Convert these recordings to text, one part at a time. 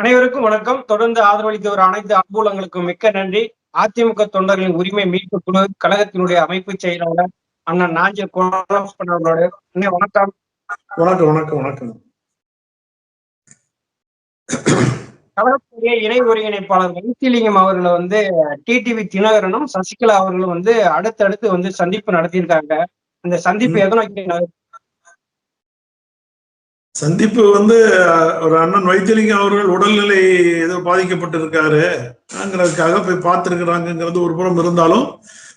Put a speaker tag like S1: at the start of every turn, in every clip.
S1: அனைவருக்கும் வணக்கம். தொடர்ந்து ஆதரவளித்து வரும் அனைத்து அன்புலங்களுக்கும் மிக்க நன்றி. அதிமுக தொண்டர்களின் உரிமை மீட்பு குழு கழகத்தினுடைய அமைப்பு செயலாளர் அண்ணன் நாஞ்சல் அவர்களோட. அண்ணே வணக்கம்.
S2: வணக்கம் வணக்கம் வணக்கம்.
S1: கழகத்துடைய இணை ஒருங்கிணைப்பாளர் வைத்திலிங்கம் அவர்களை வந்து டிடிவி தினகரனும் சசிகலா அவர்களும் வந்து அடுத்தடுத்து வந்து சந்திப்பு நடத்தியிருக்காங்க. அந்த சந்திப்பு
S2: ம். சந்திப்பு வந்து ஒரு அண்ணன் வைத்தியலிங்கம் அவர்கள் உடல்நிலை ஏதோ பாதிக்கப்பட்டிருக்காருங்கிறதுக்காக போய் பார்த்துருக்குறாங்கிறது ஒரு புறம் இருந்தாலும்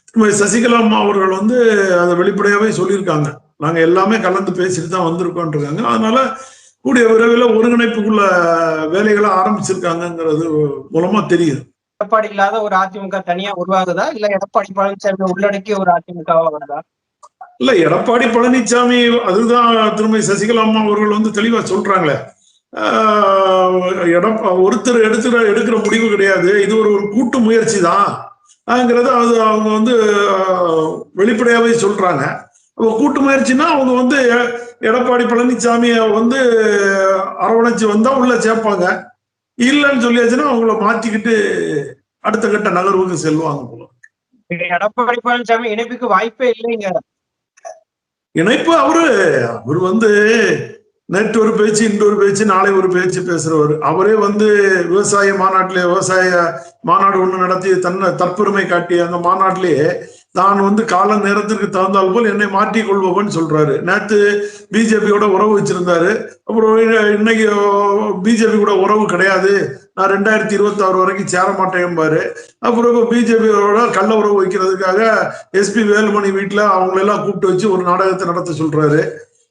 S2: திருமதி சசிகலா அம்மா அவர்கள் வந்து அதை வெளிப்படையாகவே சொல்லியிருக்காங்க. நாங்க எல்லாமே கலந்து பேசிட்டு தான் வந்திருக்கோம் இருக்காங்க அதனால கூடிய விரைவில் ஒருங்கிணைப்புக்குள்ள வேலைகளை ஆரம்பிச்சிருக்காங்கங்கிறது மூலமா தெரியுது.
S1: எடப்பாடி இல்லாத ஒரு அதிமுக தனியா உருவாகுதா? இல்ல எடப்பாடி பழனிசாமி உள்ளடக்கிய ஒரு அதிமுகவா வருதா?
S2: இல்ல எடப்பாடி பழனிசாமி அதுதான் திருமதி சசிகலா அம்மா அவர்கள் வந்து தெளிவா சொல்றாங்களே. ஆஹ் எடப்பா ஒருத்தர் எடுத்துற எடுக்கிற முடிவு கிடையாது. இது ஒரு ஒரு கூட்டு முயற்சி தான் அது அவங்க வந்து வெளிப்படையாவே சொல்றாங்க. அப்போ கூட்டு முயற்சினா அவங்க வந்து எடப்பாடி பழனிசாமியை வந்து அரவணைச்சு வந்தா உள்ள சேர்ப்பாங்க. இல்லைன்னு சொல்லியாச்சுன்னா அவங்கள மாத்திக்கிட்டு அடுத்த கட்ட நகர்வுக்கு செல்வாங்க போல
S1: எடப்பாடி பழனிசாமி இணைப்புக்கு வாய்ப்பே இல்லைங்க.
S2: இணைப்பு அவரு. அவர் வந்து நேற்று ஒரு பேச்சு இன்று ஒரு பேச்சு நாளை ஒரு பேச்சு பேசுறவர். அவரே வந்து விவசாய மாநாட்டிலே விவசாய மாநாடு ஒண்ணு நடத்தி தன்னை தற்பெருமை காட்டி அந்த மாநாட்டிலேயே நான் வந்து கால நேரத்திற்கு தகுந்தால் போல் என்னை மாற்றிக் கொள்பவன் சொல்றாரு. நேற்று பிஜேபியோட உறவு வச்சிருந்தாரு. அப்புறம் இன்னைக்கு பிஜேபி கூட உறவு கிடையாது. நான் ரெண்டாயிரத்தி இருபத்தி ஆறு வரைக்கும் சேர மாட்டேன்பாரு அப்புறம் இப்போ பிஜேபியோட கள்ள உறவு வைக்கிறதுக்காக எஸ்பி வேலுமணி வீட்டுல அவங்களெல்லாம் கூப்பிட்டு வச்சு ஒரு நாடகத்தை நடத்த சொல்றாரு.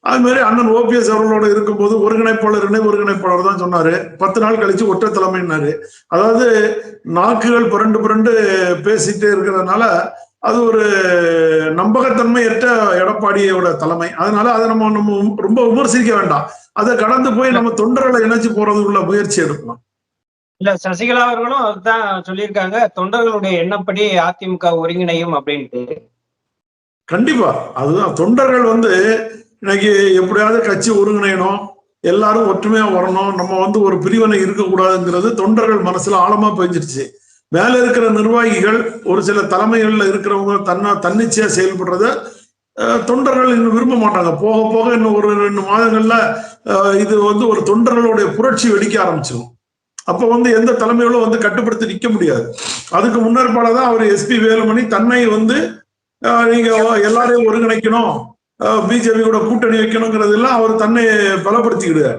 S2: அது மாதிரி அண்ணன் ஓபிஎஸ் அவர்களோட இருக்கும்போது ஒருங்கிணைப்பாளர் இணை ஒருங்கிணைப்பாளர் தான் சொன்னாரு. பத்து நாள் கழிச்சு ஒற்றை தலைமைன்னாரு. அதாவது நாக்குகள் புரண்டு புரண்டு பேசிட்டே இருக்கிறதுனால அது ஒரு நம்பகத்தன்மையற்ற எடப்பாடியோட தலைமை. அதனால அதை நம்ம நம்ம ரொம்ப விமர்சிக்க வேண்டாம். அதை கடந்து போய் நம்ம தொண்டர்களை இணைச்சு உள்ள முயற்சி எடுக்கலாம்
S1: இல்ல சசிகலா அவர்களும் அதுதான் சொல்லியிருக்காங்க. தொண்டர்களுடைய எண்ணப்படி அதிமுக ஒருங்கிணையும் அப்படின்ட்டு.
S2: கண்டிப்பா. அதுதான். தொண்டர்கள் வந்து இன்னைக்கு எப்படியாவது கட்சி ஒருங்கிணையணும். எல்லாரும் ஒற்றுமையா வரணும். நம்ம வந்து ஒரு பிரிவினை இருக்கக்கூடாதுங்கிறது தொண்டர்கள் மனசுல ஆழமா பெஞ்சிருச்சு. மேல இருக்கிற நிர்வாகிகள் ஒரு சில தலைமைகள்ல இருக்கிறவங்க தன்ன தன்னிச்சையா செயல்படுறத தொண்டர்கள் இன்னும் விரும்ப மாட்டாங்க. போக போக இன்னும் ஒரு ரெண்டு மாதங்கள்ல இது வந்து ஒரு தொண்டர்களுடைய புரட்சி வெடிக்க ஆரம்பிச்சிடும் அப்ப வந்து எந்த தலைமையிலும் வந்து கட்டுப்படுத்தி நிக்க முடியாது. அதுக்கு முன்னேற்பாடு தான் அவர் எஸ்பி வேலுமணி தன்னை வந்து நீங்க எல்லாரையும் ஒருங்கிணைக்கணும். பிஜேபி கூட கூட்டணி வைக்கணுங்கிறதெல்லாம் அவர் தன்னை பலப்படுத்திக்கிடுவார்.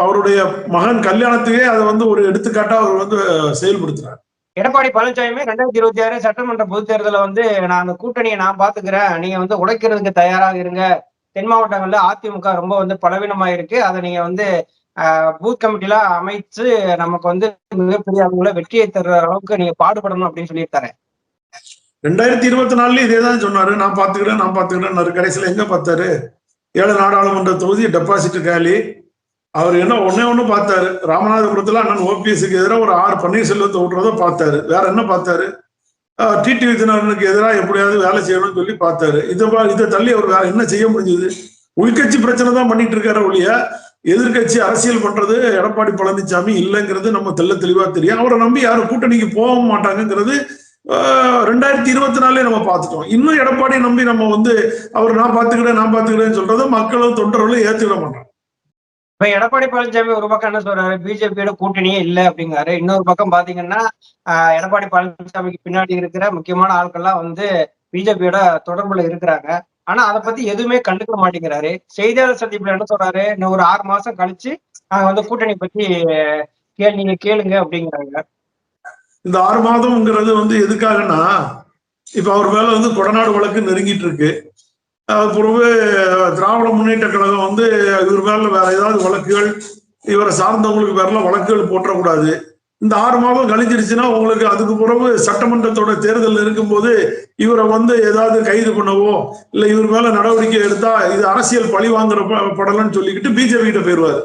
S2: அவருடைய மகன் கல்யாணத்துக்கே அதை வந்து ஒரு எடுத்துக்காட்டா அவர் வந்து செயல்படுத்துறாரு.
S1: எடப்பாடி பழனிசாமி ரெண்டாயிரத்தி இருபத்தி ஆறு சட்டமன்ற பொதுத் தேர்தலில் வந்து நான் அந்த கூட்டணியை நான் பாத்துக்கிறேன். நீங்க வந்து உடைக்கிறதுக்கு தயாராக இருங்க. தென் மாவட்டங்கள்ல அதிமுக ரொம்ப வந்து பலவீனமா இருக்கு அதை நீங்க வந்து பூத் கமிட்டில அமைச்சு நமக்கு வந்து மிகப்பெரிய அளவுல வெற்றியை தர்ற அளவுக்கு நீங்க பாடுபடணும் அப்படின்னு சொல்லியிருக்காரு.
S2: ரெண்டாயிரத்தி இருபத்தி நாலுல இதே தான் சொன்னாரு. நான் பாத்துக்கிறேன் நான் பாத்துக்கிறேன் கடைசியில எங்க பார்த்தாரு? ஏழு நாடாளுமன்ற தொகுதி டெபாசிட் காலி. அவர் என்ன ஒன்னே ஒண்ணு பார்த்தாரு. ராமநாதபுரத்துல அண்ணன் ஓபிஎஸ்க்கு எதிராக ஒரு ஆறு பன்னீர்செல்வத்தை விட்டுறத பார்த்தாரு. வேற என்ன பார்த்தாரு? டிடி தினகரனுக்கு எதிராக எப்படியாவது வேலை செய்யணும்னு சொல்லி பார்த்தாரு. இதை இதை தள்ளி அவர் வேற என்ன செய்ய முடிஞ்சது? உள்கட்சி பிரச்சனை தான் பண்ணிட்டு இருக்காரு ஒழிய எதிர்க்கட்சி அரசியல் பண்றது எடப்பாடி பழனிசாமி இல்லைங்கிறது நம்ம தெள்ள தெளிவா தெரியும். அவரை நம்பி யாரும் கூட்டணிக்கு போக மாட்டாங்கங்கிறது ரெண்டாயிரத்தி இருபத்தி நாலே நம்ம பார்த்துட்டோம். இன்னும் எடப்பாடி நம்பி நம்ம வந்து அவர் நான் பாத்துக்கிறேன் நான் பாத்துக்கிறேன்னு சொல்றதை மக்களும் தொண்டர்களும் ஏத்துக்கிட மாட்டாங்க.
S1: இப்ப எடப்பாடி பழனிசாமி ஒரு பக்கம் என்ன சொல்றாரு? பிஜேபியோட கூட்டணியே இல்லை அப்படிங்கிறாரு. இன்னொரு பக்கம் பாத்தீங்கன்னா எடப்பாடி பழனிசாமிக்கு பின்னாடி இருக்கிற முக்கியமான ஆட்கள்லாம் வந்து பிஜேபியோட தொடர்புல இருக்கிறாங்க. ஆனா அதை பத்தி எதுவுமே கண்டுக்க மாட்டேங்கிறாரு. செய்தியாளர் சந்திப்புல என்ன சொல்றாரு? இன்னும் ஒரு ஆறு மாசம் கழிச்சு நாங்க வந்து கூட்டணி பத்தி கேள் நீங்க கேளுங்க அப்படிங்கிறாங்க.
S2: இந்த ஆறு மாதம்ங்கிறது வந்து எதுக்காகன்னா இப்ப அவர் மேல வந்து கொடநாடு வழக்கு நெருங்கிட்டு இருக்கு அது பிறகு திராவிட முன்னேற்ற கழகம் வந்து இவர் மேல வேற ஏதாவது வழக்குகள் இவரை சார்ந்தவங்களுக்கு பேர்ல வழக்குகள் போட்டக்கூடாது இந்த ஆறு மாதம் கழிஞ்சிருச்சுன்னா உங்களுக்கு அதுக்கு பிறகு சட்டமன்றத்தோட தேர்தல் இருக்கும்போது இவரை வந்து ஏதாவது கைது பண்ணவோ இல்லை இவர் மேல நடவடிக்கை எடுத்தா இது அரசியல் பழி வாங்குற படலன்னு சொல்லிக்கிட்டு பிஜேபி கிட்ட போயிருவாரு.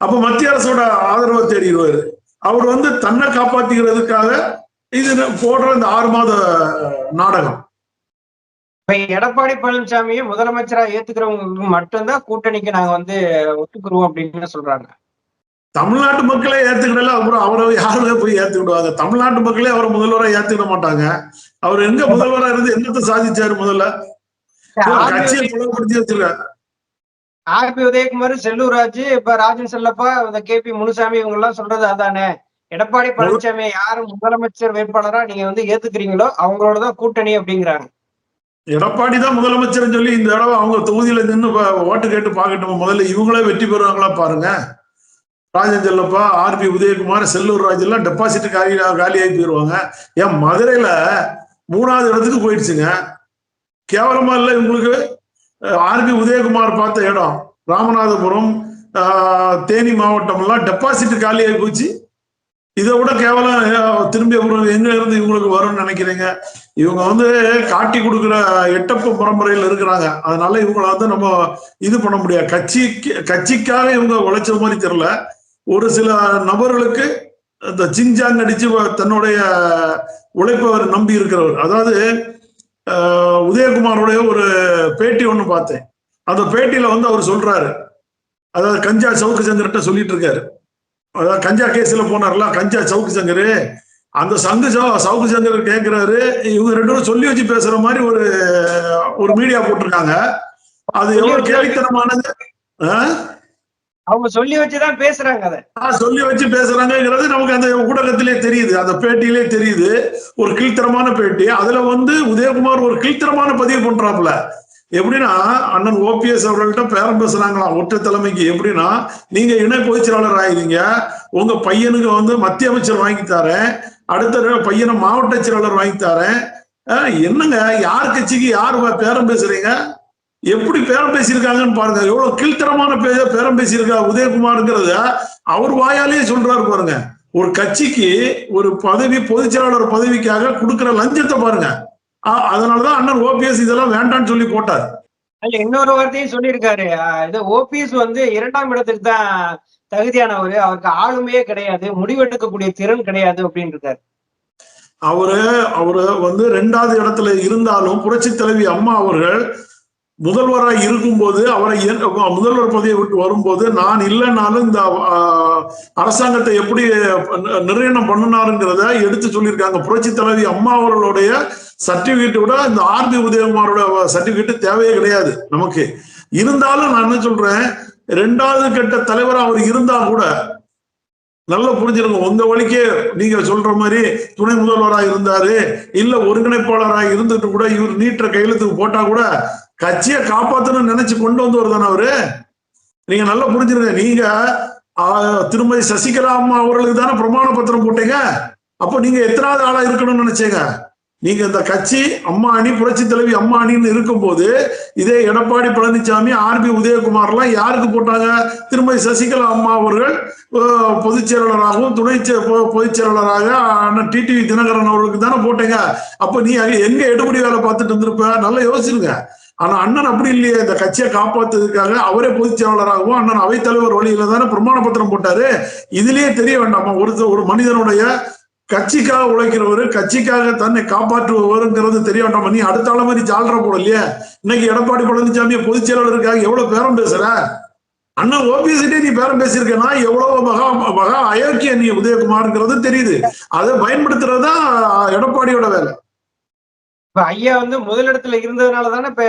S2: அப்ப மத்திய அரசோட ஆதரவை தேடிடுவாரு. அவர் வந்து தன்னை காப்பாத்திக்கிறதுக்காக இது போடுற இந்த ஆறு மாத நாடகம்.
S1: இப்ப எடப்பாடி பழனிசாமியை முதலமைச்சரா ஏத்துக்கிறவங்களுக்கு மட்டும்தான் கூட்டணிக்கு நாங்க வந்து ஒத்துக்குருவோம் அப்படின்னு சொல்றாங்க.
S2: தமிழ்நாட்டு மக்களே ஏத்துக்கிடல அவர் அவரை யாருமே போய் ஏத்துக்கிடுவாங்க? தமிழ்நாட்டு மக்களே அவரை முதல்வரா ஏத்துக்கிட மாட்டாங்க. அவர் எங்க முதல்வரா இருந்து என்னத்தை சாதிச்சாரு முதல்ல? கட்சியை புலப்படுத்தி வச்சிருக்காரு.
S1: ஆர்பி உதயகுமார் செல்லூர் ராஜு இப்ப ராஜன் செல்லப்பா இந்த கே பி முனுசாமி இவங்க எல்லாம் சொல்றது அதானே? எடப்பாடி பழனிசாமி யாரு முதலமைச்சர் வேட்பாளரா நீங்க வந்து ஏத்துக்கிறீங்களோ அவங்களோட தான் கூட்டணி அப்படிங்கிறாங்க.
S2: எடப்பாடி தான் முதலமைச்சர் சொல்லி இந்த தடவை அவங்க தொகுதியில நின்று ஓட்டு கேட்டு பார்க்கட்டும்? முதல்ல இவங்களே வெற்றி பெறுவாங்களா பாருங்க. ராஜன் செல்லப்பா ஆர்பி உதயகுமார் செல்லூர் ராஜ் எல்லாம் டெபாசிட் காலி காலியாகி போயிடுவாங்க ஏன் மதுரையில மூணாவது இடத்துக்கு போயிடுச்சுங்க. கேவலமா இல்லை இவங்களுக்கு. ஆர்பி உதயகுமார் பார்த்த இடம் ராமநாதபுரம் தேனி மாவட்டம் எல்லாம் டெபாசிட் காலியாகி போச்சு. இதை விட கேவலம் திரும்பி அப்புறம் எங்க இருந்து இவங்களுக்கு வரும்னு நினைக்கிறீங்க? இவங்க வந்து காட்டி கொடுக்குற எட்டப்ப பரம்பரையில் இருக்கிறாங்க. அதனால இவங்கள வந்து நம்ம இது பண்ண முடியாது. கட்சிக்கு கட்சிக்காக இவங்க உழைச்ச மாதிரி தெரியல. ஒரு சில நபர்களுக்கு இந்த சிஞ்சாங் அடிச்சு தன்னுடைய உழைப்பவர் நம்பி இருக்கிறவர். அதாவது உதயகுமாருடைய உதயகுமாரோடைய ஒரு பேட்டி ஒன்று பார்த்தேன். அந்த பேட்டியில வந்து அவர் சொல்றாரு. அதாவது கஞ்சா சவுக்கு சங்கர்கிட்ட சொல்லிட்டு இருக்காரு அதாவது கஞ்சா கேஸில் போனார்ல கஞ்சா சவுக்கு சங்கரு அந்த சங்கு சவுக்கு சங்கர் கேட்கிறாரு இவங்க ரெண்டு பேரும் சொல்லி வச்சு பேசுற மாதிரி ஒரு ஒரு மீடியா போட்டிருக்காங்க. அது எவ்வளவு கேள்வித்தனமானது ஆஹ்?
S1: அவங்க சொல்லி வச்சுதான் பேசுறாங்க அதை.
S2: சொல்லி வச்சு பேசுறாங்கிறது நமக்கு அந்த ஊடகத்திலே தெரியுது. அந்த பேட்டியிலே தெரியுது. ஒரு கீழ்த்தரமான பேட்டி. அதுல வந்து உதயகுமார் ஒரு கீழ்த்தரமான பதிவு பண்றாப்புல. எப்படின்னா அண்ணன் ஓபிஎஸ் அவர்கள்ட்ட பேரம் பேசுறாங்களாம் ஒற்றை தலைமைக்கு எப்படின்னா நீங்க இணை பொதுச்செயலாளர் ஆயிருங்க. உங்க பையனுக்கு வந்து மத்திய அமைச்சர் வாங்கி தரேன். அடுத்த பையனை மாவட்ட செயலாளர் வாங்கி தரேன். என்னங்க? யார் கட்சிக்கு யார் பேரம் பேசுறீங்க? எப்படி பேரம் பேசியிருக்காங்கன்னு பாருங்க. எவ்வளவு கீழ்த்தரமான பே பேரம் பேசியிருக்கா உதயகுமார்ங்கிறத அவர் வாயாலேயே சொல்றாரு பாருங்க. ஒரு கட்சிக்கு ஒரு பதவி பொதுச் செயலாளர் பதவிக்காக கொடுக்கிற லஞ்சத்தை பாருங்க. அதனாலதான் அண்ணன் ஓபிஎஸ் இதெல்லாம் வேண்டாம்னு சொல்லி போட்டார்.
S1: அதுல இன்னொரு வார்த்தையும் சொல்லியிருக்காரு. இது ஓபிஎஸ் வந்து இரண்டாம் இடத்துக்கு தான் தகுதியானவர். அவருக்கு ஆளுமையே கிடையாது. முடிவெடுக்கக்கூடிய திறன் கிடையாது அப்படின்னு இருக்காரு
S2: அவரு அவரு வந்து ரெண்டாவது இடத்துல இருந்தாலும் புரட்சி தலைவி அம்மா அவர்கள் முதல்வராக இருக்கும்போது அவரை என்- முதல்வர் பதவியை விட்டு வரும்போது நான் இல்லைனாலும் இந்த அரசாங்கத்தை எப்படி நிர்ணயம் பண்ணினாருங்கிறத எடுத்து சொல்லியிருக்காங்க. புரட்சி தலைவி அம்மா அவர்களுடைய சர்டிபிகேட் விட இந்த ஆர்பி உதயகுமாரோட சர்டிபிகேட் தேவையே கிடையாது நமக்கு. இருந்தாலும் நான் என்ன சொல்றேன் ரெண்டாவது கட்ட தலைவராக அவர் இருந்தா கூட நல்லா புரிஞ்சிருங்க. உங்க வழிக்கே நீங்க சொல்ற மாதிரி துணை முதல்வரா இருந்தாரு இல்ல ஒருங்கிணைப்பாளரா இருந்துட்டு கூட இவர் நீட்டுற கையெழுத்துக்கு போட்டா கூட கட்சியை காப்பாத்தணும்னு நினைச்சு கொண்டு வந்தவர் தானே அவரு? நீங்க நல்லா புரிஞ்சிருங்க. நீங்க திருமதி சசிகலா அம்மா அவர்களுக்கு தானே பிரமாண பத்திரம் போட்டீங்க. அப்போ நீங்க எத்தனாவது ஆளா இருக்கணும்னு நினைச்சீங்க? நீங்க இந்த கட்சி அம்மாணி புரட்சி தலைவி அம்மா இருக்கும்போது இதே எடப்பாடி பழனிசாமி ஆர்பி உதயகுமார் எல்லாம் யாருக்கு போட்டாங்க? திருமதி சசிகலா அம்மா அவர்கள் பொதுச் செயலாளராகவும் துணை பொ- பொதுச் செயலாளராக அண்ணன் டிடிவி தினகரன் அவர்களுக்கு தானே போட்டீங்க. அப்ப நீ எங்க எடுபடி வேலை பார்த்துட்டு இருந்திருப்ப? நல்லா யோசிச்சிருங்க. ஆனா அண்ணன் அப்படி இல்லையே. இந்த கட்சியை காப்பாத்துறதுக்காக அவரே பொதுச் செயலாளராகவும் அண்ணன் அவைத்தலைவர் வழியில தானே பிரமாண பத்திரம் போட்டாரு. இதுலயே தெரிய வேண்டாமா? ஒரு ஒரு மனிதனுடைய கட்சிக்காக உழைக்கிறவர் கட்சிக்காக தன்னை காப்பாற்றுபவருங்கிறது தெரிய வேண்டாமா நீ அடுத்த ஆள மாதிரி ஜாலரா போட இல்லையா? இன்னைக்கு எடப்பாடி பழனிசாமி பொதுச் செயலாளருக்காக எவ்வளவு பேரம் பேசுற? அண்ணன் ஓபிஎஸ்டே நீ பேரம் பேசியிருக்கேன்னா எவ்வளவு மகா மகா அயோக்கிய நீ உதயகுமார்ங்கிறது தெரியுது. அதை பயன்படுத்துறதுதான் எடப்பாடியோட வேலை.
S1: இப்ப ஐயா வந்து முதலிடத்துல இருந்ததுனால தானே இப்ப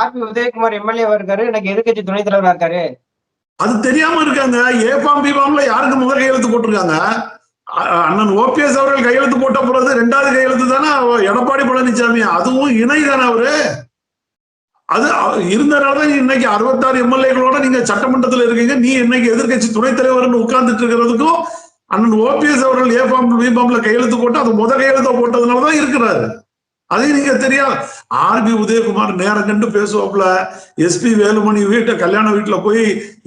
S1: ஆர்பி உதயகுமார் எம்எல்ஏவா இருக்காரு எனக்கு எதிர்க்கட்சி துணைத் தலைவரா இருக்காரு?
S2: அது தெரியாம இருக்காங்க. ஏபாம் பிபாம்ல யாருக்கு முதல் கையெழுத்து போட்டிருக்காங்க? அண்ணன் ஓபிஎஸ் அவர்கள் கையெழுத்து போட்ட பிறகு ரெண்டாவது கையெழுத்து தானே? அவ- எடப்பாடி பழனிசாமி அதுவும் இணை தானே அவரு? அது இருந்தனாலதான் இன்னைக்கு அறுபத்தாறு எம்எல்ஏகளோட நீங்க சட்டமன்றத்துல இருக்கீங்க. நீ இன்னைக்கு எதிர்க்கட்சி துணைத் தலைவர்னு உட்கார்ந்துட்டு இருக்கிறதுக்கும் அண்ணன் ஓபிஎஸ் அவர்கள் ஏபாம் பிபாம்ல கையெழுத்து போட்டு அது முத கையெழுத்த போட்டதுனாலதான் இருக்கிறாரு. அதையும் நீங்க தெரியாது. ஆர்பி உதயகுமார் நேரம் கண்டு பேசுவாப்புல எஸ்பி வேலுமணி வீட்டை கல்யாண வீட்டுல போய்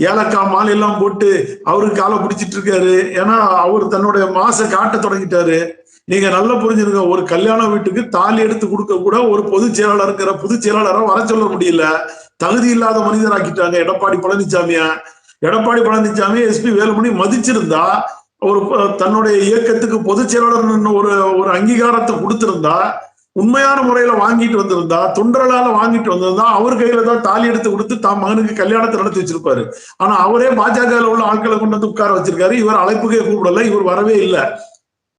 S2: ஏலக்காய் மாலை எல்லாம் போட்டு அவருக்கு காலை பிடிச்சிட்டு இருக்காரு. ஏன்னா அவர் தன்னுடைய மாச காட்ட தொடங்கிட்டாரு. நீங்க நல்லா புரிஞ்சுருங்க ஒரு கல்யாண வீட்டுக்கு தாலி எடுத்து கொடுக்க கூட ஒரு பொதுச் செயலாளருங்கிற பொதுச் செயலாளரை வர சொல்ல முடியல. தகுதி இல்லாத மனிதராக்கிட்டாங்க. எடப்பாடி பழனிசாமிய எடப்பாடி பழனிசாமி எஸ்பி வேலுமணி மதிச்சிருந்தா ஒரு தன்னுடைய இயக்கத்துக்கு பொதுச் செயலாளர் ஒரு ஒரு அங்கீகாரத்தை கொடுத்திருந்தா உண்மையான முறையில வாங்கிட்டு வந்திருந்தா தொண்டர்களால வாங்கிட்டு வந்திருந்தா அவர் கையில தான் தாலி எடுத்து கொடுத்து தான் மகனுக்கு கல்யாணத்தை நடத்தி வச்சிருப்பாரு. ஆனா அவரே பாஜக உள்ள ஆட்களை கொண்டு வந்து உட்கார வச்சிருக்காரு. இவர் அழைப்புக்கே கூப்பிடல இவர் வரவே இல்லை.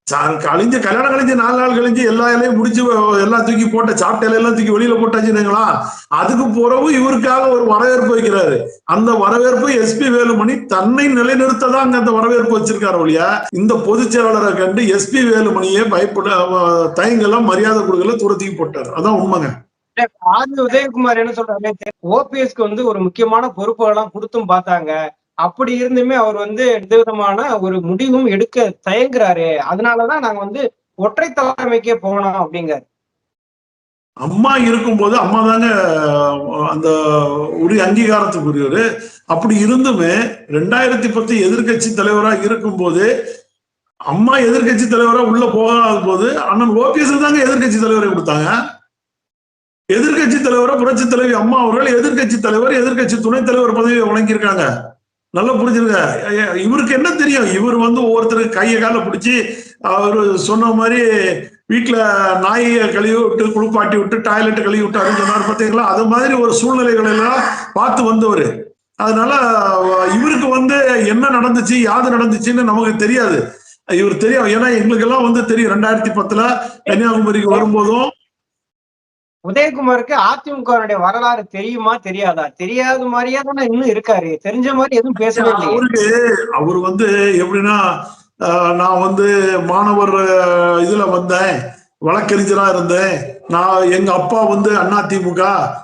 S2: கழிஞ்சு கல்யாணம் கழிஞ்சு நாலு நாள் கழிஞ்சு எல்லா இலையும் முடிச்சு எல்லாம் தூக்கி போட்ட சாப்பிட்ட இலையெல்லாம் தூக்கி வெளியில போட்டாச்சுங்களா அதுக்கு பிறகு இவருக்காக ஒரு வரவேற்பு வைக்கிறாரு. அந்த வரவேற்பு எஸ்பி வேலுமணி தன்னை நிலைநிறுத்ததான் அங்க அந்த வரவேற்பு வச்சிருக்காரு ஒழியா இந்த பொதுச் செயலாளரை கண்டு எஸ்பி வேலுமணியே பயப்பட தயங்கெல்லாம் மரியாதை கொடுக்கல தூரத்துக்கு போட்டார். அதான் உண்மைங்க.
S1: ஆர் உதயகுமார் என்ன சொல்றாரு ஓபிஎஸ்க்கு வந்து ஒரு முக்கியமான பொறுப்புகள்லாம் கொடுத்தும் பார்த்தாங்க. அப்படி இருந்துமே அவர் வந்து எந்த விதமான ஒரு முடிவும் எடுக்க தயங்குறாரு. அதனாலதான் நாங்க வந்து ஒற்றை தலைமைக்கே போனோம் அப்படிங்கிறார்.
S2: அம்மா இருக்கும்போது அம்மா தாங்க அந்த உரிய அங்கீகாரத்துக்குரியவர். அப்படி இருந்துமே ரெண்டாயிரத்தி பத்து எதிர்க்கட்சி தலைவரா இருக்கும்போது அம்மா எதிர்க்கட்சி தலைவரா உள்ள போகாத போது அண்ணன் ஓபிஎஸ் தாங்க எதிர்க்கட்சி தலைவரை கொடுத்தாங்க. எதிர்கட்சி தலைவரை புரட்சி தலைவி அம்மா அவர்கள் எதிர்க்கட்சி தலைவர் எதிர்க்கட்சி துணைத் தலைவர் பதவியை வழங்கியிருக்காங்க. நல்லா புரிஞ்சிருங்க. இவருக்கு என்ன தெரியும்? இவர் வந்து ஒவ்வொருத்தருக்கு கையை கால பிடிச்சி அவர் சொன்ன மாதிரி வீட்டில் நாயை கழுவி விட்டு குளிப்பாட்டி விட்டு டாய்லெட் கழுவி விட்டாருன்னு சொன்னார் பார்த்தீங்களா? அது மாதிரி ஒரு சூழ்நிலைகளெல்லாம் பார்த்து வந்தவர். அதனால இவருக்கு வந்து என்ன நடந்துச்சு யாது நடந்துச்சுன்னு நமக்கு தெரியாது. இவர் தெரியும். ஏன்னா எங்களுக்கு எல்லாம் வந்து தெரியும். ரெண்டாயிரத்தி பத்துல கன்னியாகுமரிக்கு வரும்போதும்
S1: உதயகுமாருக்கு அதிமுகவுடைய வரலாறு தெரியுமா தெரியாதா? தெரியாத மாதிரியே தானே இன்னும் இருக்காரு. தெரிஞ்ச மாதிரி எதுவும் பேசவே
S2: அவருக்கு அவர் வந்து எப்படின்னா நான் வந்து மாணவர் இதுல வந்தேன். வழக்கறிஞரா இருந்தேன். நான் எங்க அப்பா வந்து அதிமுக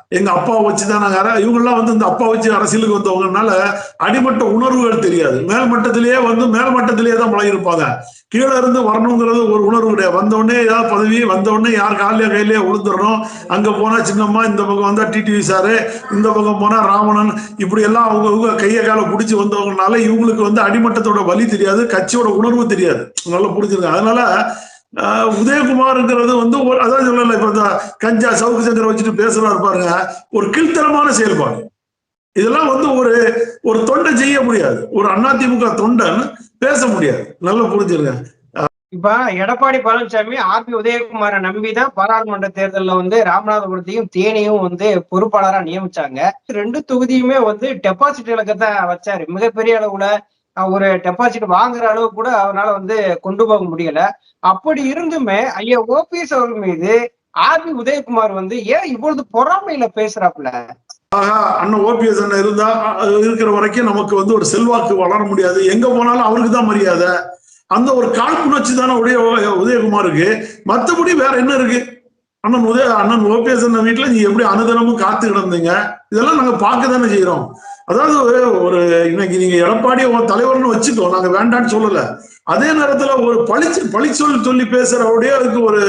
S2: எங்க அப்பா வச்சுதான் நாங்க அர- இவங்கெல்லாம் வந்து இந்த அப்பா வச்சு அரசியலுக்கு வந்தவங்கனால அடிமட்ட உணர்வுகள் தெரியாது. மேல்மட்டத்திலேயே வந்து மேல்மட்டத்திலேயே தான் பழகிருப்பாங்க கீழே இருந்து வரணுங்கிறது ஒரு உணர்வு கிடையாது. வந்தவொடனே ஏதாவது பதவி வந்தவொடனே யார் காலையில கையிலேயே விழுந்துடணும் அங்க போனா சின்னம்மா இந்த பக்கம் வந்தா டிடிவி சாரு இந்த பக்கம் போனா ராவணன். இப்படி எல்லாம் அவங்க அவங்க கையை காலை பிடிச்சி வந்தவங்கனால இவங்களுக்கு வந்து அடிமட்டத்தோட வலி தெரியாது கட்சியோட உணர்வு தெரியாது. நல்லா புரிஞ்சிருக்காங்க அதனால உதயகுமார்ங்கிறது வந்து அதாவது அதான் சொல்லல இப்ப இந்த கஞ்சா சவுக்கு சங்கரை வச்சுட்டு பேசுறாரு பாருங்க. ஒரு கீழ்த்தரமான செயல்பாடு. இதெல்லாம் வந்து ஒரு ஒரு தொண்டை செய்ய முடியாது. ஒரு அதிமுக தொண்டன் பேச முடியாது. நல்லா புரிஞ்சிருங்க
S1: இப்ப எடப்பாடி பழனிசாமி ஆர்பி உதயகுமாரை நம்பிதான் பாராளுமன்ற தேர்தல்ல வந்து ராமநாதபுரத்தையும் தேனியும் வந்து பொறுப்பாளரா நியமிச்சாங்க. ரெண்டு தொகுதியுமே வந்து டெபாசிட் இலக்கத்தை வச்சாரு. மிகப்பெரிய அளவுல ஒரு டெபாசிட் வாங்குற அளவு கூட அவரால் வந்து கொண்டு போக முடியல. அப்படி இருந்துமே ஐயா ஓபிஎஸ் அவர்கள் மீது ஆர்பி உதயகுமார் வந்து ஏன் இவ்வளவு பொறாமையில பேசுறாப்புல?
S2: அண்ணன் ஓபிஎஸ் அண்ணன் இருந்தா இருக்கிற வரைக்கும் நமக்கு வந்து ஒரு செல்வாக்கு வளர முடியாது. எங்க போனாலும் அவருக்கு தான் மரியாதை. அந்த ஒரு காழ்ப்புணர்ச்சி தானே உடைய உதயகுமாருக்கு. மத்தபடி வேற என்ன இருக்கு? அண்ணன் உதய அண்ணன் ஓபிஎஸ் அண்ணன் வீட்டுல நீங்க எப்படி அனுதினமும் காத்து கிடந்தீங்க இதெல்லாம் நாங்க பார்க்க தானே செய்யறோம் அதாவது ஒரு- ஒரு இன்னைக்கு நீங்க எடப்பாடி உன் தலைவர்னு வச்சுக்கோ நாங்க வேண்டான்னு சொல்லல. அதே நேரத்துல ஒரு பழிச்சு பழிச்சொல் சொல்லி பேசுறவுடைய அதுக்கு ஒரு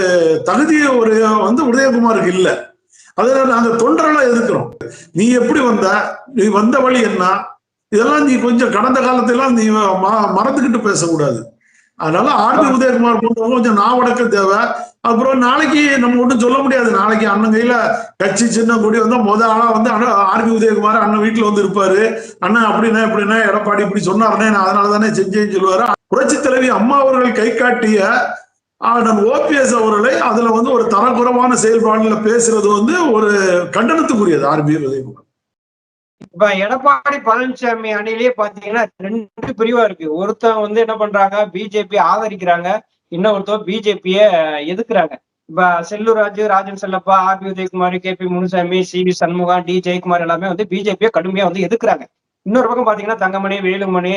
S2: தகுதி ஒரு வந்து உதயகுமாருக்கு இல்ல. அதனால நாங்க தொண்டர்களா எதிர்க்கிறோம். நீ எப்படி வந்த? நீ வந்த வழி என்ன? இதெல்லாம் நீ கொஞ்சம் கடந்த காலத்தெல்லாம் நீ ம- மறந்துகிட்டு பேசக்கூடாது. அதனால ஆர்பி உதயகுமார் போன்றவங்க கொஞ்சம் நாவடக்க தேவை. அப்புறம் நாளைக்கு நம்ம ஒன்றும் சொல்ல முடியாது. நாளைக்கு அண்ணன் கையில கட்சி சின்ன கொடி வந்தா முத ஆளா வந்து ஆர்பி உதயகுமார் அண்ணன் வீட்டுல வந்து இருப்பாரு. அண்ணன் அப்படின்னா இப்படின்னா எடப்பாடி இப்படி சொன்னாருனே நான் அதனால தானே செஞ்சேன்னு சொல்லுவாரு. புரட்சி தலைவி அம்மா அவர்கள் கை காட்டிய அண்ணன் ஓபிஎஸ் அவர்களை அதுல வந்து ஒரு தரக்குறைவான செயல்பாடுல பேசுறது வந்து ஒரு கண்டனத்துக்குரியது ஆர்பி உதயகுமார்.
S1: இப்ப எடப்பாடி பழனிசாமி அணிலேயே பாத்தீங்கன்னா ரெண்டு பிரிவா இருக்கு. ஒருத்தன் வந்து என்ன பண்றாங்க பிஜேபி ஆதரிக்கிறாங்க. இன்னொருத்தர் பிஜேபிய எதிர்க்கிறாங்க. இப்ப Sellur Raju Rajan Chellappa R B Udhayakumar K P Munusamy C V Shanmugam D Jayakumar எல்லாமே வந்து பிஜேபியை கடுமையா வந்து எதிர்க்கிறாங்க. இன்னொரு பக்கம் பாத்தீங்கன்னா தங்கமணி வேலுமணி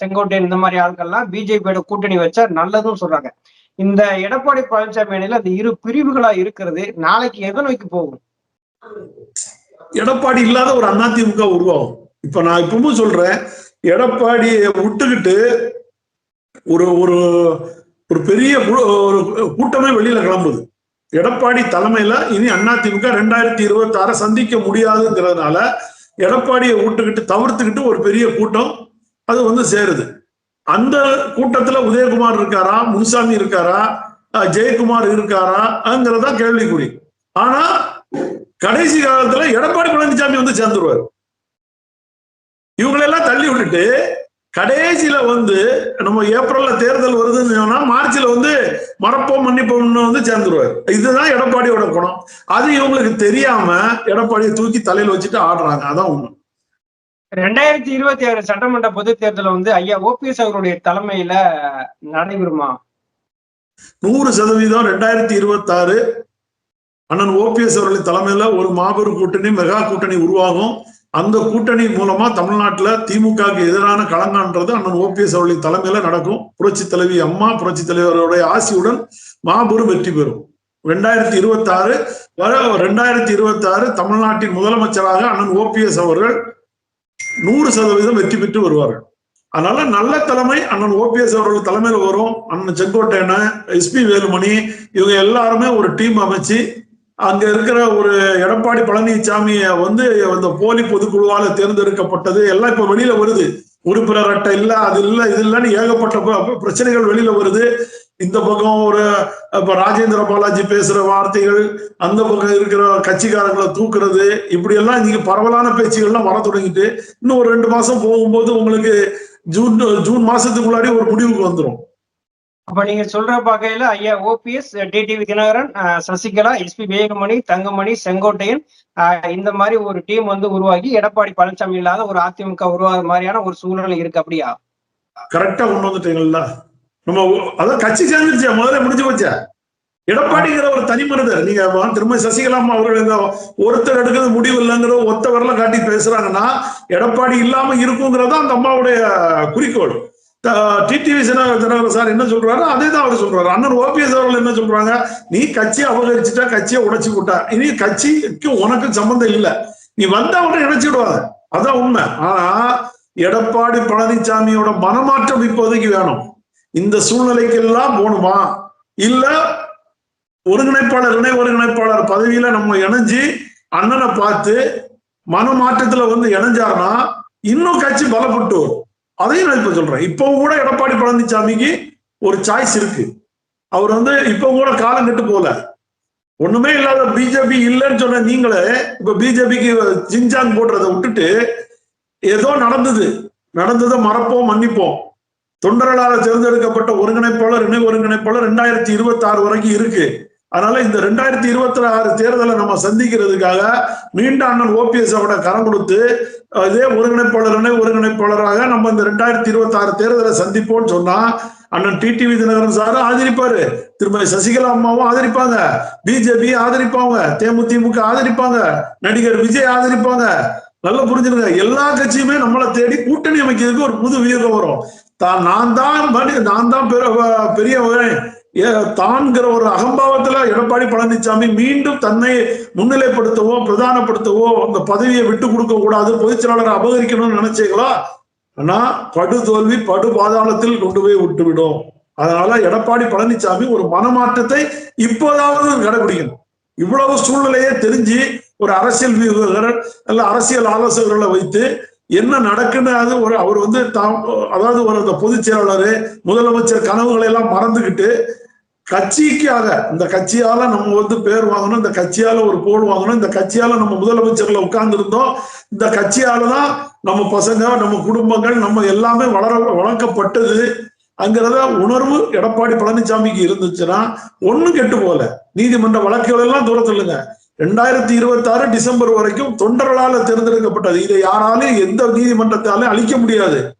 S1: செங்கோட்டையன் இந்த மாதிரி ஆட்கள்லாம் பிஜேபியோட கூட்டணி வச்சா நல்லதும் சொல்றாங்க. இந்த எடப்பாடி பழனிசாமி அணியில அந்த இரு பிரிவுகளா இருக்கிறது நாளைக்கு எதை நோக்கி போகும்?
S2: எடப்பாடி இல்லாத ஒரு அதிமுக உருவாகும். இப்ப நான் இப்பவும் சொல்றேன் எடப்பாடியை விட்டுக்கிட்டு ஒரு ஒரு ஒரு பெரிய ஒரு கூட்டமே வெளியில கிளம்புது. எடப்பாடி தலைமையில இனி அதிமுக ரெண்டாயிரத்தி இருபத்தி ஆறு சந்திக்க முடியாதுங்கிறதுனால எடப்பாடியை விட்டுக்கிட்டு தவிர்த்துக்கிட்டு ஒரு பெரிய கூட்டம் அது வந்து சேருது. அந்த கூட்டத்துல உதயகுமார் இருக்காரா முனுசாமி இருக்காரா ஜெயக்குமார் இருக்காராங்கிறதா கேள்விக்குறி. ஆனா கடைசி காலத்துல எடப்பாடி பழனிசாமி வந்து சேர்ந்துருவாரு. இவங்களெல்லாம் தள்ளி விட்டுட்டு கடைசியில வந்து நம்ம ஏப்ரல்ல தேர்தல் வருதுன்னு சொன்னா மார்ச்ல வந்து மறப்போம் மன்னிப்போம்னு வந்து சேர்ந்துருவாரு. இதுதான் எடப்பாடியோட குணம். அது இவங்களுக்கு தெரியாம எடப்பாடியை தூக்கி தலையில வச்சுட்டு ஆடுறாங்க. அதான் உண்மை.
S1: ரெண்டாயிரத்தி இருபத்தி ஆறு சட்டமன்ற பொதுத் தேர்தல் வந்து ஐயா ஓபிஎஸ் அவருடைய தலைமையில நடைபெறுமா?
S2: நூறு சதவீதம் ரெண்டாயிரத்தி இருபத்தி ஆறு அண்ணன் ஓபிஎஸ் அவர்கள் தலைமையில ஒரு மாபெரும் கூட்டணி மெகா கூட்டணி உருவாகும். அந்த கூட்டணி மூலமா தமிழ்நாட்டுல திமுகவுக்கு எதிரான களங்கான்றது அண்ணன் ஓபிஎஸ் அவர்களின் தலைமையில நடக்கும். புரட்சி தலைவி அம்மா புரட்சி தலைவருடைய ஆசியுடன் மாபெரும் வெற்றி பெறும். ரெண்டாயிரத்தி இருபத்தி ஆறு வர ரெண்டாயிரத்தி இருபத்தி ஆறு தமிழ்நாட்டின் முதலமைச்சராக அண்ணன் ஓபிஎஸ் அவர்கள் நூறு சதவீதம் வெற்றி பெற்று வருவார்கள். அதனால நல்ல தலைமை அண்ணன் ஓபிஎஸ் அவர்கள் தலைமையில் வரும். அண்ணன் செங்கோட்டையன எஸ்பி வேலுமணி இவங்க எல்லாருமே ஒரு டீம் அமைச்சு அங்க இருக்கிற ஒரு எடப்பாடி பழனிசாமிய வந்து அந்த போலி பொதுக்குழுவால தேர்ந்தெடுக்கப்பட்டது. எல்லாம் இப்ப வெளியில வருது. உறுப்பினர் அட்டை இல்ல அது இல்ல இது இல்லன்னு ஏகப்பட்ட பிரச்சனைகள் வெளியில வருது. இந்த பக்கம் ஒரு இப்ப ராஜேந்திர பாலாஜி பேசுற வார்த்தைகள் அந்த பக்கம் இருக்கிற கட்சிக்காரங்களை தூக்குறது இப்படி எல்லாம் நீங்க பரவலான பேச்சுகள்லாம் வர தொடங்கிட்டு இன்னும் ஒரு ரெண்டு மாசம் போகும்போது உங்களுக்கு ஜூன் ஜூன் மாசத்துக்குள்ளாடி ஒரு முடிவுக்கு வந்துடும்
S1: அப்ப நீங்க சொல்ற வகையில ஐயா OPS TTV Dhinakaran Sasikala SP Velumani Thangamani Sengottaiyan இந்த மாதிரி ஒரு டீம் வந்து உருவாகி எடப்பாடி பழனிசாமி இல்லாத ஒரு அதிமுக உருவாத மாதிரியான ஒரு சூழ்நிலை இருக்கு அப்படியா?
S2: கரெக்டா கொண்டு வந்துட்டீங்கல்ல. நம்ம அதான் கட்சி சேர்ந்துருச்சே முதல்ல முடிஞ்சு போச்சே. எடப்பாடிங்கிற ஒரு தனி மனிதர். நீங்க திரும்ப சசிகலா அம்மா அவர்கள் இந்த ஒருத்தர் எடுக்கிறது முடிவு இல்லைங்கிற ஒத்த வரல காட்டி பேசுறாங்கன்னா எடப்பாடி இல்லாம இருக்குங்கிறதா அந்த அம்மாவுடைய குறிக்கோள். டிடிவி தினகரன் சார் என்ன சொல்றாரு அதே தான் அவர் சொல்றாரு. அண்ணன் ஓபிஎஸ் அவர்கள் என்ன சொல்றாங்க? நீ கட்சியை அபகரிச்சுட்டா கட்சியை உடைச்சு விட்டா. இனி கட்சிக்கு உனக்கும் சம்பந்தம் இல்லை. நீ வந்தா உடனே இணைச்சு விடுவாங்க அதான் உண்மை. ஆனா எடப்பாடி பழனிசாமியோட மனமாற்றம் இப்போதைக்கு வேணும். இந்த சூழ்நிலைக்கெல்லாம் போகணுமா இல்ல ஒருங்கிணைப்பாளர் இணை ஒருங்கிணைப்பாளர் பதவியில நம்ம இணைஞ்சு அண்ணனை பார்த்து மனமாற்றத்துல வந்து இணைஞ்சாருன்னா இன்னும் கட்சி பலப்பட்டு வரும். அதையும் நான் இப்ப சொல்றேன். இப்போ கூட எடப்பாடி பழனிசாமிக்கு ஒரு சாய்ஸ் இருக்கு. அவர் வந்து இப்ப கூட காலம் கெட்டு போல ஒண்ணுமே இல்லாத பிஜேபி இல்லைன்னு சொன்ன நீங்களே இப்ப பிஜேபிக்கு ஜிஞ்சாங் போடுறதை விட்டுட்டு ஏதோ நடந்தது. நடந்ததை மறப்போம் மன்னிப்போம். தொண்டர்களால் தேர்ந்தெடுக்கப்பட்ட ஒருங்கிணைப்பாளர் இணை ஒருங்கிணைப்பாளர் ரெண்டாயிரத்தி இருபத்தி ஆறு வரைக்கும் இருக்கு. அதனால இந்த ரெண்டாயிரத்தி இருபத்தி ஆறு தேர்தலை நம்ம சந்திக்கிறதுக்காக மீண்டும் அண்ணன் ஓபிஎஸ் அவட கரம் கொடுத்து இதே ஒருங்கிணைப்பாளரனை ஒருங்கிணைப்பாளராக நம்ம இந்த ரெண்டாயிரத்தி இருபத்தி ஆறு தேர்தலை சந்திப்போம்னு சொன்னா அண்ணன் டிடிவி தினகரன் சாரும் ஆதரிப்பாரு. திருமதி சசிகலா அம்மாவும் ஆதரிப்பாங்க. பிஜேபி ஆதரிப்பாங்க. தேமுதிமுக ஆதரிப்பாங்க. நடிகர் விஜய் ஆதரிப்பாங்க. நல்லா புரிஞ்சுருங்க எல்லா கட்சியுமே நம்மளை தேடி கூட்டணி அமைக்கிறதுக்கு ஒரு புது வியூகம் வரும். தான் நான் தான் நான் தான் பெரிய- பெரியவன். தான்கிற ஒரு அகம்பாவத்துல எடப்பாடி பழனிசாமி மீண்டும் தன்னை முன்னிலைப்படுத்தவோ பிரதானப்படுத்தவோ அந்த பதவியை விட்டு கொடுக்க கூடாது பொதுச்செயலாளரை அபகரிக்கணும்னு நினைச்சீங்களா? ஆனா படு தோல்வி படு பாதாளத்தில் கொண்டு போய் விட்டுவிடும். அதனால எடப்பாடி பழனிசாமி ஒரு மனமாற்றத்தை இப்போதாவது கடைபிடிக்கணும். இவ்வளவு சூழ்நிலையே தெரிஞ்சு ஒரு அரசியல் வியூகர் அல்ல அரசியல் ஆலோசகர்களை வைத்து என்ன நடக்குன்னு அது ஒரு அவர் வந்து தாம் அதாவது ஒரு அந்த பொதுச் செயலாளர் முதலமைச்சர் கனவுகளை எல்லாம் மறந்துகிட்டு கட்சிக்காக இந்த கட்சியால நம்ம வந்து பேர் வாங்கணும் இந்த கட்சியால ஒரு போல் வாங்கணும் இந்த கட்சியால நம்ம முதலமைச்சர்ல உட்கார்ந்து இருந்தோம் இந்த கட்சியால தான் நம்ம பசங்க நம்ம குடும்பங்கள் நம்ம எல்லாமே வளர வளர்க்கப்பட்டது. அங்கிறத உணர்வு எடப்பாடி பழனிசாமிக்கு இருந்துச்சுன்னா ஒண்ணும் கெட்டு போல நீதிமன்ற வழக்குகள் எல்லாம் தூரத்துலங்க ரெண்டாயிரத்தி இருபத்தி ஆறு டிசம்பர் வரைக்கும் தொண்டர்களால தேர்ந்தெடுக்கப்பட்டது. இதை யாராலையும் எந்த நீதிமன்றத்தாலும் அழிக்க முடியாது.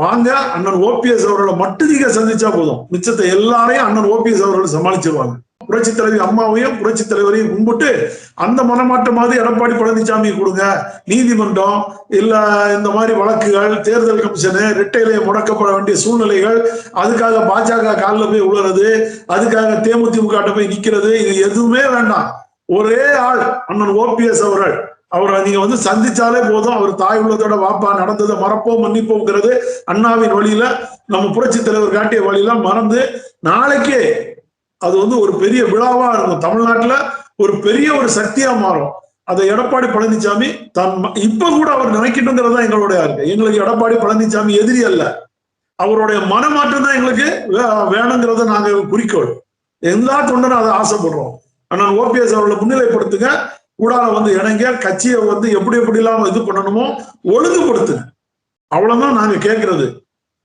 S2: வாங்க அண்ணன் ஓபிஎஸ் அவர்களை மட்டும் நீங்க சந்திச்சா போதும். மிச்சத்தை எல்லாரையும் அண்ணன் ஓபிஎஸ் அவர்கள் சமாளிச்சிருவாங்க. புரட்சி தலைவி அம்மாவையும் புரட்சி தலைவரையும் கும்பிட்டு அந்த மனமாட்டமாவது எடப்பாடி பழனிசாமி கொடுங்க. நீதிமன்றம் இல்ல இந்த மாதிரி வழக்குகள் தேர்தல் கமிஷனு ரெட்டையிலே முடக்கப்பட வேண்டிய சூழ்நிலைகள் அதுக்காக பாஜக காலில் போய் உழறது அதுக்காக தேமுதிமுக போய் நிக்கிறது இது எதுவுமே வேண்டாம். ஒரே ஆள் அண்ணன் ஓபிஎஸ் அவர்கள். அவரை நீங்க வந்து சந்திச்சாலே போதும். அவர் தாய் உள்ளதோட வாப்பா நடந்ததை மறப்போம் மன்னிப்போங்கிறது அண்ணாவின் வழியில நம்ம புரட்சி தலைவர் காட்டிய வழியில மறந்து நாளைக்கே அது வந்து ஒரு பெரிய விழாவா இருக்கும். தமிழ்நாட்டுல ஒரு பெரிய ஒரு சக்தியா மாறும். அதை எடப்பாடி பழனிசாமி தன் இப்ப கூட அவர் நினைக்கணுங்கிறது தான் எங்களுடைய இருக்கு எங்களுக்கு எடப்பாடி பழனிசாமி எதிரி அல்ல. அவருடைய மனமாற்றம் தான் எங்களுக்கு வே- வேணுங்கிறத நாங்க குறிக்கோள். எல்லா தொண்டனும் அதை ஆசைப்படுறோம். ஆனால் ஓபிஎஸ் அவர்களை முன்னிலைப்படுத்துங்க. கூடால வந்து இணைங்க கட்சியை வந்து எப்படி எப்படி எல்லாம் இது பண்ணணுமோ ஒழுங்குபடுத்துங்க. அவ்வளவுதான் நாங்க கேட்கறது.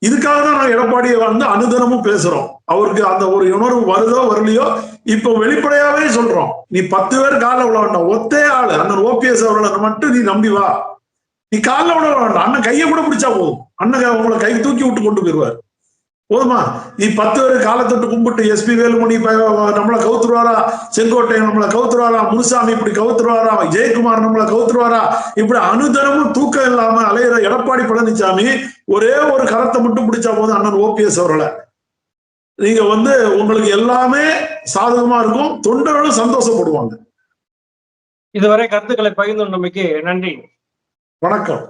S2: இதுக்காக தான் நாங்க எடப்பாடியை வந்து அனுதினமும் பேசுறோம். அவருக்கு அந்த ஒரு உணர்வு வருதோ வரலையோ இப்போ வெளிப்படையாவே சொல்றோம். நீ பத்து பேர் காலில் விழ வேண்டாம் ஒத்தே ஆளு. அண்ணன் ஓபிஎஸ் அவர்களை மட்டும் நீ நம்பி வா. நீ காலில் விட வேண்டாம் அண்ணன் கையை கூட பிடிச்சா போதும். அண்ணன் உங்களை கை தூக்கி விட்டு கொண்டு போயிருவார் போதுமா? நீ பத்து பேர் காலத்தொட்டு கும்பிட்டு எஸ்பி வேலுமணி நம்மளை கவுத்துருவாரா? செங்கோட்டை நம்மளை கவுத்துருவாரா? முனுசாமி இப்படி கவுத்துருவாரா? ஜெயக்குமார் நம்மளை கவுத்துருவாரா? இப்படி அனுதினமும் தூக்கம் இல்லாம அலையிற எடப்பாடி பழனிசாமி ஒரே ஒரு கரத்தை மட்டும் பிடிச்சா போதும் அண்ணன் ஓபிஎஸ் அவர்களை. நீங்க வந்து உங்களுக்கு எல்லாமே சாதகமா இருக்கும். தொண்டர்களும் சந்தோஷப்படுவாங்க.
S1: இதுவரை கருத்துக்களை பகிர்ந்து கொண்டமைக்கு நன்றி.
S2: வணக்கம்.